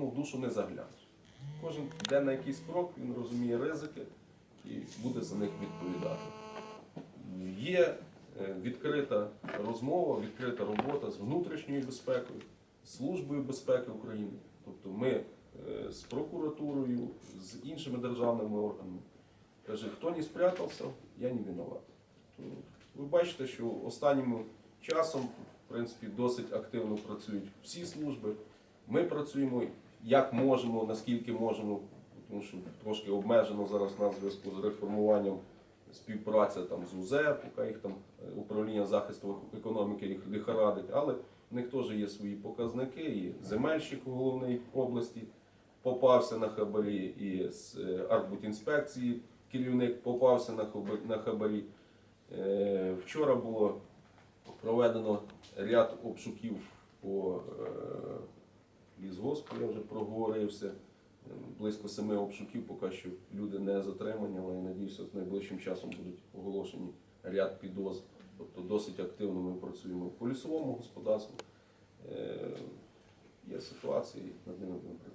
кожному в душу не заглянеш. Кожен йде на якийсь крок, він розуміє ризики і буде за них відповідати. Є е, відкрита розмова, відкрита робота з внутрішньою безпекою, з Службою безпеки України. Тобто ми е, з прокуратурою, з іншими державними органами. Каже, хто не спрятався, я не виноват. Ви бачите, що останнім часом, в принципі, досить активно працюють всі служби. Ми працюємо як можемо, наскільки можемо, тому що трошки обмежено зараз на зв'язку з реформуванням співпраця там з УЗЕ, поки їх там е, управління захисту економіки їх лихорадить, але в них теж є свої показники. І земельщик головний області попався на хабарі, і з е, Артбудінспекції керівник попався на хабарі. Е, Вчора було проведено ряд обшуків по лісгоспу, я вже проговорився. Е, Близько семи обшуків, поки що люди не затримані, але я надіюся, з найближчим часом будуть оголошені ряд підозр. Тобто досить активно ми працюємо по лісовому господарству. Е, Є ситуації, над ними будемо працювати.